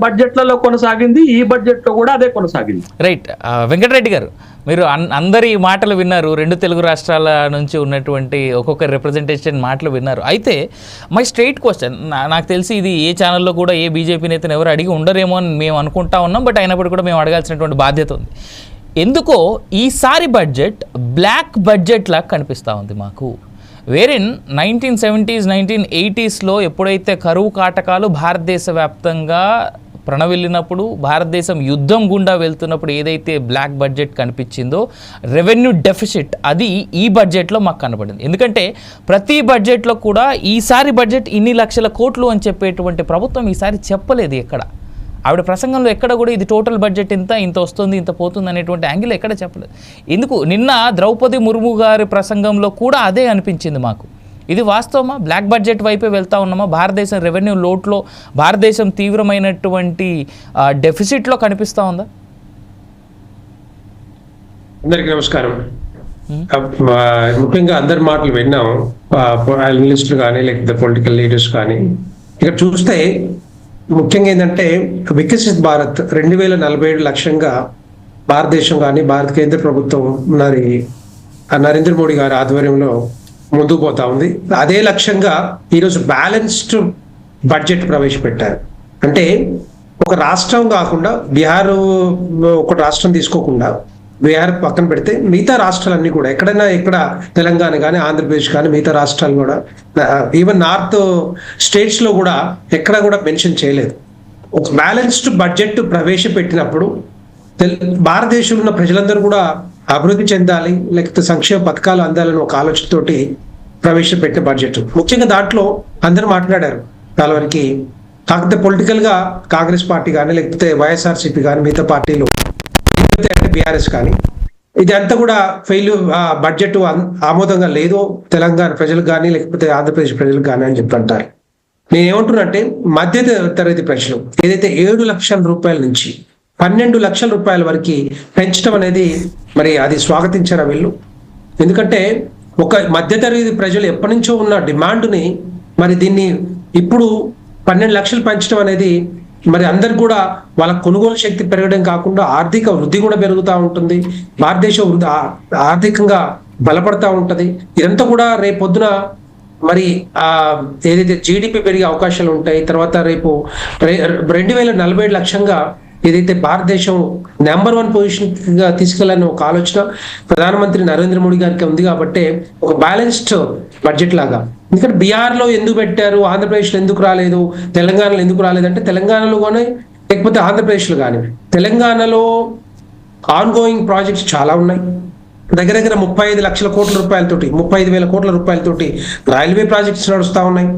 బడ్జెట్లలో కొనసాగింది ఈ బడ్జెట్లో కూడా అదే కొనసాగింది. రైట్. వెంకటరెడ్డి గారు మీరు అన్- అందరి మాటలు విన్నారు రెండు తెలుగు రాష్ట్రాల నుంచి ఉన్నటువంటి ఒక్కొక్క రిప్రజెంటేషన్ మాటలు విన్నారు. అయితే మై స్ట్రైట్ క్వశ్చన్ నాకు తెలిసి ఇది ఏ ఛానల్లో కూడా ఏ బీజేపీ నేతను ఎవరు అడిగి ఉండరేమో అని మేము అనుకుంటా ఉన్నాం బట్ అయినప్పుడు కూడా మేము అడగాల్సినటువంటి బాధ్యత ఉంది. ఎందుకో ఈసారి బడ్జెట్ బ్లాక్ బడ్జెట్ లాగా కనిపిస్తూ ఉంది మాకు. వేరిన్ నైన్టీన్ సెవెంటీస్ నైన్టీన్ ఎయిటీస్లో ఎప్పుడైతే కరువు కాటకాలు భారతదేశ వ్యాప్తంగా ప్రణవిల్లినప్పుడు భారతదేశం యుద్ధం గుండా వెళ్తున్నప్పుడు ఏదైతే బ్లాక్ బడ్జెట్ కనిపించిందో రెవెన్యూ డెఫిసిట్ అది ఈ బడ్జెట్లో మాకు కనబడింది. ఎందుకంటే ప్రతి బడ్జెట్లో కూడా ఈసారి బడ్జెట్ ఇన్ని లక్షల కోట్లు అని చెప్పేటువంటి ప్రభుత్వం ఈసారి చెప్పలేదు ఎక్కడ. ఆవిడ ప్రసంగంలో ఎక్కడ కూడా ఇది టోటల్ బడ్జెట్ ఇంత ఇంత వస్తుంది ఇంత పోతుంది అనేటువంటి యాంగిల్ ఎక్కడ చెప్పలేదు. ఎందుకు? నిన్న ద్రౌపది ముర్ము గారి ప్రసంగంలో కూడా అదే అనిపించింది మాకు. ఇది వాస్తవమా? బ్లాక్ బడ్జెట్ వైపే వెళ్తా ఉన్నామా? భారతదేశం రెవెన్యూ లోట్లో భారతదేశం తీవ్రమైనటువంటి డెఫిసిట్లో కనిపిస్తూ ఉందా? అందరికీ నమస్కారం. ముఖ్యంగా అందరి మాటలు విన్నాం. అనలిస్టులు కానీ లేకపోతే పొలిటికల్ లీడర్స్ కానీ. ఇక్కడ చూస్తే ముఖ్యంగా ఏంటంటే వికసిత్ భారత్ రెండు వేల నలభై ఏడు లక్ష్యంగా భారతదేశం కానీ భారత కేంద్ర ప్రభుత్వం నరేంద్ర మోడీ గారి ఆధ్వర్యంలో ముందుకు పోతా ఉంది. అదే లక్ష్యంగా ఈరోజు బ్యాలెన్స్డ్ బడ్జెట్ ప్రవేశపెట్టారు. అంటే ఒక రాష్ట్రం కాకుండా బీహార్ ఒక రాష్ట్రం తీసుకోకుండా బీహార్ పక్కన పెడితే మిగతా రాష్ట్రాలన్నీ కూడా ఎక్కడైనా ఇక్కడ తెలంగాణ కానీ ఆంధ్రప్రదేశ్ కానీ మిగతా రాష్ట్రాలు కూడా ఈవెన్ నార్త్ స్టేట్స్లో కూడా ఎక్కడ కూడా మెన్షన్ చేయలేదు. ఒక బ్యాలెన్స్డ్ బడ్జెట్ ప్రవేశపెట్టినప్పుడు తెల్- భారతదేశంలో ఉన్న ప్రజలందరూ కూడా అభివృద్ధి చెందాలి లేకపోతే సంక్షేమ పథకాలు అందాలని ఒక ఆలోచనతోటి ప్రవేశపెట్టిన బడ్జెట్ ముఖ్యంగా దాంట్లో అందరూ మాట్లాడారు. చాలా వరకు కాకపోతే పొలిటికల్గా కాంగ్రెస్ పార్టీ కానీ లేకపోతే వైఎస్ఆర్సీపీ కానీ మిగతా పార్టీలు లేకపోతే అంటే బీఆర్ఎస్ కానీ ఇది అంతా కూడా ఫెయిల్ బడ్జెట్ ఆమోదంగా లేదు. తెలంగాణ ప్రజలకు కానీ లేకపోతే ఆంధ్రప్రదేశ్ ప్రజలకు కానీ అని చెప్పి అంటారు నేను ఏమంటున్నంటే మధ్య తరగతి ప్రజలు ఏదైతే ఏడు లక్షల రూపాయల నుంచి పన్నెండు లక్షల రూపాయల వరకు పెంచడం అనేది మరి అది స్వాగతించారా వీళ్ళు? ఎందుకంటే ఒక మధ్యతరగతి ప్రజలు ఎప్పటి నుంచో ఉన్న డిమాండ్ని మరి దీన్ని ఇప్పుడు పన్నెండు లక్షలు పెంచడం అనేది మరి అందరు కూడా వాళ్ళ కొనుగోలు శక్తి పెరగడం కాకుండా ఆర్థిక వృద్ధి కూడా పెరుగుతూ ఉంటుంది. భారతదేశం వృద్ధి ఆర్థికంగా బలపడతా ఉంటుంది. ఇదంతా కూడా రేపొద్దున మరి ఆ ఏదైతే జీడిపి పెరిగే అవకాశాలు ఉంటాయి తర్వాత రేపు రెండు వేల నలభై ఏడు ఏదైతే భారతదేశం నెంబర్ వన్ పొజిషన్గా తీసుకెళ్ళాలని ఒక ఆలోచన ప్రధానమంత్రి నరేంద్ర మోడీ గారికి ఉంది కాబట్టి ఒక బ్యాలెన్స్డ్ బడ్జెట్ లాగా. ఎందుకంటే బీహార్లో ఎందుకు పెట్టారు? ఆంధ్రప్రదేశ్లో ఎందుకు రాలేదు? తెలంగాణలో ఎందుకు రాలేదంటే తెలంగాణలో కానీ లేకపోతే ఆంధ్రప్రదేశ్లో కానీ తెలంగాణలో ఆన్ గోయింగ్ ప్రాజెక్ట్స్ చాలా ఉన్నాయి. దగ్గర దగ్గర ముప్పై ఐదు లక్షల కోట్ల రూపాయలతోటి ముప్పై ఐదు వేల కోట్ల రూపాయలతోటి రైల్వే ప్రాజెక్ట్స్ నడుస్తూ ఉన్నాయి.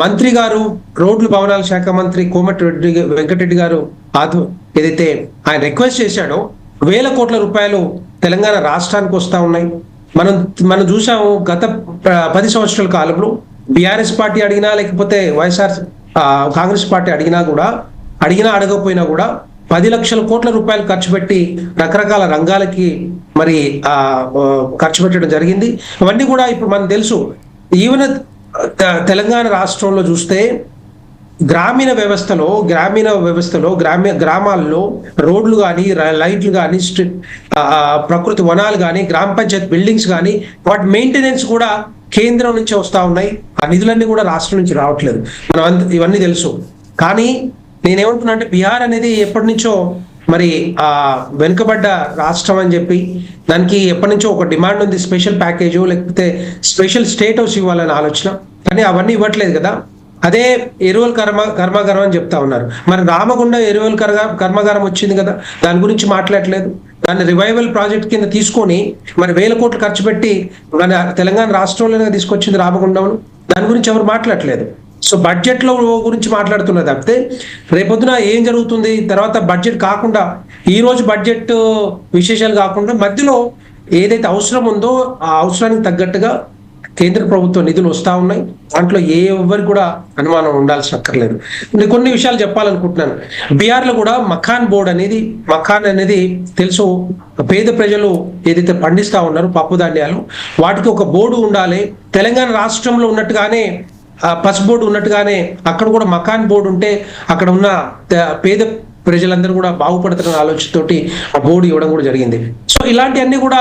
మంత్రి గారు రోడ్లు భవనాల శాఖ మంత్రి కోమటి రెడ్డి వెంకటరెడ్డి గారు ఆదు ఏదైతే ఆయన రిక్వెస్ట్ చేశాడో వేల కోట్ల రూపాయలు తెలంగాణ రాష్ట్రానికి వస్తా ఉన్నాయి. మనం మనం చూసాము గత పది సంవత్సరాల కాలంలో బీఆర్ఎస్ పార్టీ అడిగినా లేకపోతే వైఎస్ఆర్ కాంగ్రెస్ పార్టీ అడిగినా కూడా అడిగినా అడగకపోయినా కూడా పది లక్షల కోట్ల రూపాయలు ఖర్చు పెట్టి రకరకాల రంగాలకి మరి ఆ ఖర్చు పెట్టడం జరిగింది. అవన్నీ కూడా ఇప్పుడు మనకు తెలుసు. ఈవెన్ తె- తెలంగాణ రాష్ట్రంలో చూస్తే గ్రామీణ వ్యవస్థలో గ్రామీణ వ్యవస్థలో గ్రామీణ గ్రామాల్లో రోడ్లు కానీ లైట్లు కానీ స్ట్రీట్ ప్రకృతి వనాలు కానీ గ్రామ పంచాయత్ బిల్డింగ్స్ కానీ వాటి మెయింటెనెన్స్ కూడా కేంద్రం నుంచి వస్తూ ఉన్నాయి. ఆ నిధులన్నీ కూడా రాష్ట్రం నుంచి రావట్లేదు. మనం అంత- ఇవన్నీ తెలుసు. కానీ నేనేమంటున్నా అంటే బీహార్ అనేది ఎప్పటి నుంచో మరి ఆ వెనుకబడ్డ రాష్ట్రం అని చెప్పి దానికి ఎప్పటి నుంచో ఒక డిమాండ్ ఉంది స్పెషల్ ప్యాకేజ్ లేకపోతే స్పెషల్ స్టేటస్ ఇవ్వాలని ఆలోచన. కానీ అవన్నీ ఇవ్వట్లేదు కదా. అదే ఎరువుల కర్మ కర్మాగారం అని చెప్తా ఉన్నారు. మరి రామగుండ ఎరువుల కర్మ కర్మాగారం వచ్చింది కదా దాని గురించి మాట్లాడలేదు. దాన్ని రివైవల్ ప్రాజెక్ట్ కింద తీసుకొని మరి వేల కోట్లు ఖర్చు పెట్టి మన తెలంగాణ రాష్ట్రంలోనే తీసుకొచ్చింది రామగుండం దాని గురించి ఎవరు మాట్లాడట్లేదు సో బడ్జెట్లో గురించి మాట్లాడుతున్నది తప్పితే రేపొద్దున ఏం జరుగుతుంది? తర్వాత బడ్జెట్ కాకుండా ఈ రోజు బడ్జెట్ విశేషాలు కాకుండా మధ్యలో ఏదైతే అవసరం ఉందో ఆ అవసరానికి తగ్గట్టుగా కేంద్ర ప్రభుత్వ నిధులు వస్తూ ఉన్నాయి. దాంట్లో ఏ ఎవ్వరికి కూడా అనుమానం ఉండాల్సిన అక్కర్లేదు నేను కొన్ని విషయాలు చెప్పాలనుకుంటున్నాను. బీహార్లో కూడా మఖాన్ బోర్డ్ అనేది మఖాన్ అనేది తెలుసు. పేద ప్రజలు ఏదైతే పండిస్తూ ఉన్నారో పప్పు ధాన్యాలు వాటికి ఒక బోర్డు ఉండాలి. తెలంగాణ రాష్ట్రంలో ఉన్నట్టుగానే ఆ, పస్ బోర్డు ఉన్నట్టుగానే అక్కడ కూడా మకాన్ బోర్డు ఉంటే అక్కడ ఉన్న పేద ప్రజలందరూ కూడా బాగుపడతారన్న ఆలోచనతోటి ఆ బోర్డు ఇవ్వడం కూడా జరిగింది. సో ఇలాంటివన్నీ కూడా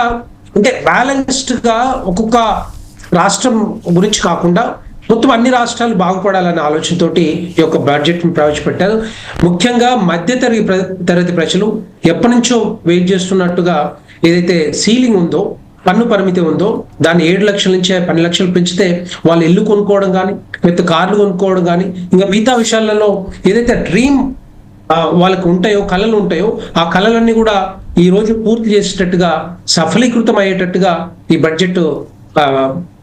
అంటే బ్యాలెన్స్డ్గా ఒక్కొక్క రాష్ట్రం గురించి కాకుండా మొత్తం అన్ని రాష్ట్రాలు బాగుపడాలనే ఆలోచనతోటి ఈ యొక్క బడ్జెట్ను ప్రవేశపెట్టారు. ముఖ్యంగా మధ్యతరగతి ప్ర- తరగతి ప్రజలు ఎప్పటి నుంచో వెయిట్ చేస్తున్నట్టుగా ఏదైతే సీలింగ్ ఉందో పన్ను పరిమితి ఉందో దాన్ని ఏడు లక్షల నుంచి పన్నెండు లక్షలు పెంచితే వాళ్ళు ఇల్లు కొనుక్కోవడం కానీ లేకపోతే కార్లు కొనుక్కోవడం కానీ ఇంకా మిగతా విషయాలలో ఏదైతే డ్రీమ్ వాళ్ళకు ఉంటాయో కళలు ఉంటాయో ఆ కళలన్నీ కూడా ఈ రోజు పూర్తి చేసేటట్టుగా సఫలీకృతం అయ్యేటట్టుగా ఈ బడ్జెట్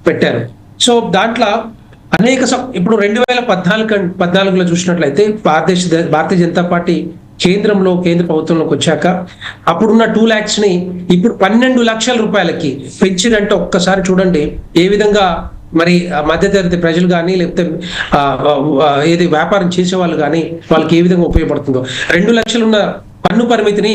పెట్టారు. సో దాంట్లో అనేక సం- ఇప్పుడు రెండు వేల పద్నాలుగు పద్నాలుగులో చూసినట్లయితే భారతదేశ భారతీయ జనతా పార్టీ కేంద్రంలో కేంద్ర ప్రభుత్వంలోకి వచ్చాక అప్పుడున్న టూ ల్యాక్స్ని ఇప్పుడు పన్నెండు లక్షల రూపాయలకి పెంచినంటే ఒక్కసారి చూడండి ఏ విధంగా మరి మధ్యతరగతి ప్రజలు కానీ లేకపోతే ఏది వ్యాపారం చేసే వాళ్ళు కానీ వాళ్ళకి ఏ విధంగా ఉపయోగపడుతుందో. రెండు లక్షలు ఉన్న పన్ను పరిమితిని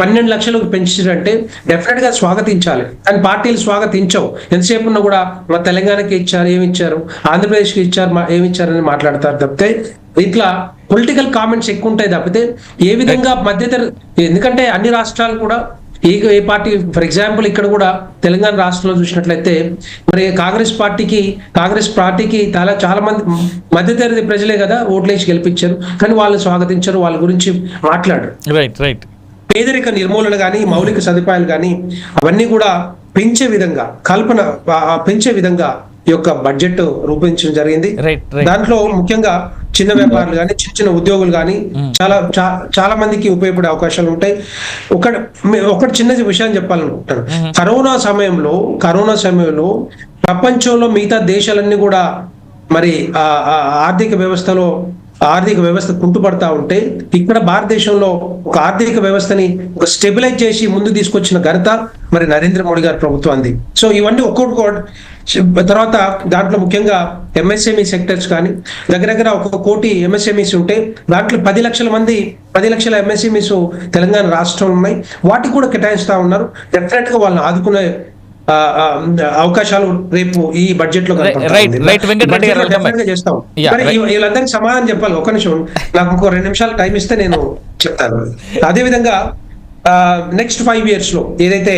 పన్నెండు లక్షలకు పెంచారంటే డెఫినెట్గా స్వాగతించాలి. అండ్ పార్టీలు స్వాగతించవు. ఎంతసేపు ఉన్నా కూడా మా తెలంగాణకి ఇచ్చారు ఏమి ఇచ్చారు ఆంధ్రప్రదేశ్కి ఇచ్చారు ఏమిచ్చారని ఏమి ఇచ్చారని మాట్లాడతారు తప్పితే ఇట్లా పొలిటికల్ కామెంట్స్ ఎక్కువ ఉంటాయి తప్పితే ఏ విధంగా మధ్యతర ఎందుకంటే అన్ని రాష్ట్రాలు కూడా ఏ ఏ పార్టీ ఫర్ ఎగ్జాంపుల్ ఇక్కడ కూడా తెలంగాణ రాష్ట్రంలో చూసినట్లయితే మరి కాంగ్రెస్ పార్టీకి కాంగ్రెస్ పార్టీకి చాలా చాలా మంది మధ్యతరగతి ప్రజలే కదా ఓట్లేసి గెలిపించారు. కానీ వాళ్ళు స్వాగతించారు వాళ్ళ గురించి మాట్లాడరు. రైట్ రైట్ పేదరిక నిర్మూలన కానీ మౌలిక సదుపాయాలు కానీ అవన్నీ కూడా పెంచే విధంగా కల్పన పెంచే విధంగా ఈ యొక్క బడ్జెట్ రూపొందించడం జరిగింది. దాంట్లో ముఖ్యంగా చిన్న వ్యాపారులు కానీ చిన్న చిన్న ఉద్యోగులు కానీ చాలా చాలా మందికి ఉపయోగపడే అవకాశాలు ఉంటాయి. ఒక ఒకటి చిన్న విషయం చెప్పాలనుకుంటాను కరోనా సమయంలో కరోనా సమయంలో ప్రపంచంలో మిగతా దేశాలన్నీ కూడా మరి ఆర్థిక వ్యవస్థలో ఆర్థిక వ్యవస్థ కుంటుపడతా ఉంటే ఇక్కడ భారతదేశంలో ఒక ఆర్థిక వ్యవస్థని ఒక స్టెబిలైజ్ చేసి ముందు తీసుకొచ్చిన ఘనత మరి నరేంద్ర మోడీ గారి ప్రభుత్వాన్ని సో ఇవన్నీ ఒక్కొక్క తర్వాత దాంట్లో ముఖ్యంగా ఎంఎస్ఎంఈ సెక్టర్స్ కానీ దగ్గర దగ్గర ఒక కోటి ఎంఎస్ఎంఈస్ ఉంటే దాంట్లో పది లక్షల మంది పది లక్షల ఎంఎస్ఎంఈస్ తెలంగాణ రాష్ట్రంలో ఉన్నాయి. వాటికి కూడా కేటాయిస్తూ ఉన్నారు. డెఫినెట్గా వాళ్ళని ఆదుకునే అవకాశాలు రేపు ఈ బడ్జెట్లో చేస్తాం. వీళ్ళందరికీ సమాధానం చెప్పాలి ఒక నిమిషం. నాకు ఇంకో రెండు నిమిషాలు టైం ఇస్తే నేను చెప్తాను. అదే విధంగా నెక్స్ట్ ఫైవ్ ఇయర్స్లో ఏదైతే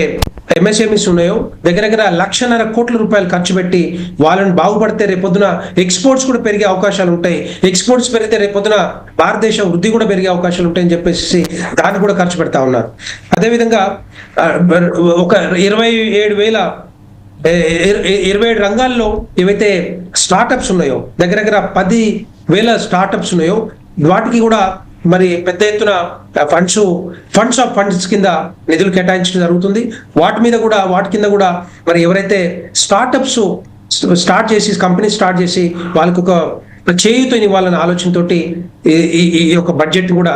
ఎంఎస్ఎంఈస్ ఉన్నాయో దగ్గర దగ్గర లక్షన్నర కోట్ల రూపాయలు ఖర్చు పెట్టి వాళ్ళని బాగుపడితే రేపొద్దున ఎక్స్పోర్ట్స్ కూడా పెరిగే అవకాశాలు ఉంటాయి. ఎక్స్పోర్ట్స్ పెరిగితే రేపొద్దున భారతదేశ వృద్ధి కూడా పెరిగే అవకాశాలు ఉంటాయని చెప్పేసి దాన్ని కూడా ఖర్చు పెడతా ఉన్నారు. అదేవిధంగా ఒక ఇరవై ఏడు వేల ఇరవై ఏడు రంగాల్లో ఏవైతే స్టార్టప్స్ ఉన్నాయో దగ్గర దగ్గర పది వేల స్టార్టప్స్ ఉన్నాయో వాటికి కూడా మరి పెద్ద ఎత్తున ఫండ్స్ ఫండ్స్ ఆఫ్ ఫండ్స్ కింద నిధులు కేటాయించడం జరుగుతుంది. వాటి మీద కూడా వాటి కింద కూడా మరి ఎవరైతే స్టార్టప్స్ స్టార్ట్ చేసి కంపెనీ స్టార్ట్ చేసి వాళ్ళకి ఒక చేయుతని వాళ్ళని ఆలోచనతోటి ఈ- ఈ ఈ యొక్క బడ్జెట్ కూడా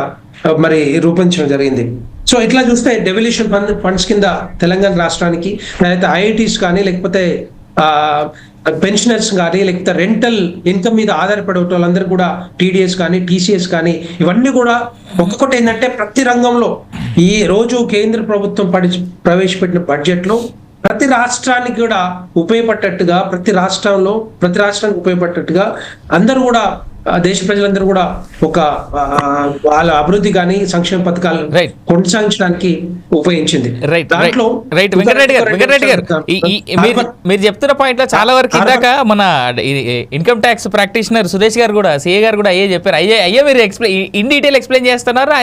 మరి రూపొందించడం జరిగింది. సో ఇట్లా చూస్తే డెవల్యూషన్ ఫండ్ ఫండ్స్ కింద తెలంగాణ రాష్ట్రానికి లేకపోతే ఐఐటీస్ కానీ లేకపోతే పెన్షనర్స్ కానీ లేకపోతే రెంటల్ ఇన్కమ్ మీద ఆధారపడే వాళ్ళందరూ కూడా టీడీఎస్ కానీ టీసీఎస్ కానీ ఇవన్నీ కూడా ఒక్కొక్కటి ఏంటంటే ప్రతి రంగంలో ఈ రోజు కేంద్ర ప్రభుత్వం పడి ప్రవేశపెట్టిన బడ్జెట్లో ప్రతి రాష్ట్రానికి కూడా ఉపయోగపడ్డట్టుగా ప్రతి రాష్ట్రంలో ప్రతి రాష్ట్రానికి ఉపయోగపడ్డట్టుగా అందరూ కూడా దేశ ప్రజలందరూ కూడా ఒక వాళ్ళ అభివృద్ధి కానీ సంక్షేమ పథకాలు Right. కొనసాగించడానికి ఉపయోగించింది. రైట్ దాంట్లో రైట్ వెంకటరెడ్డి గారు వెంకటరెడ్డి గారు మీరు చెప్తున్న పాయింట్లో చాలా వరకు ఇందాక మన ఇన్కమ్ ట్యాక్స్ ప్రాక్టీషనర్ సురేష్ గారు కూడా సిఏ గారు కూడా అయ్యే చెప్పారు. అయ్యే అయ్యే మీరు ఎక్స్ప్లెయిన్ ఇన్ డీటెయిల్ ఎక్స్ప్లెయిన్ చేస్తున్నారు?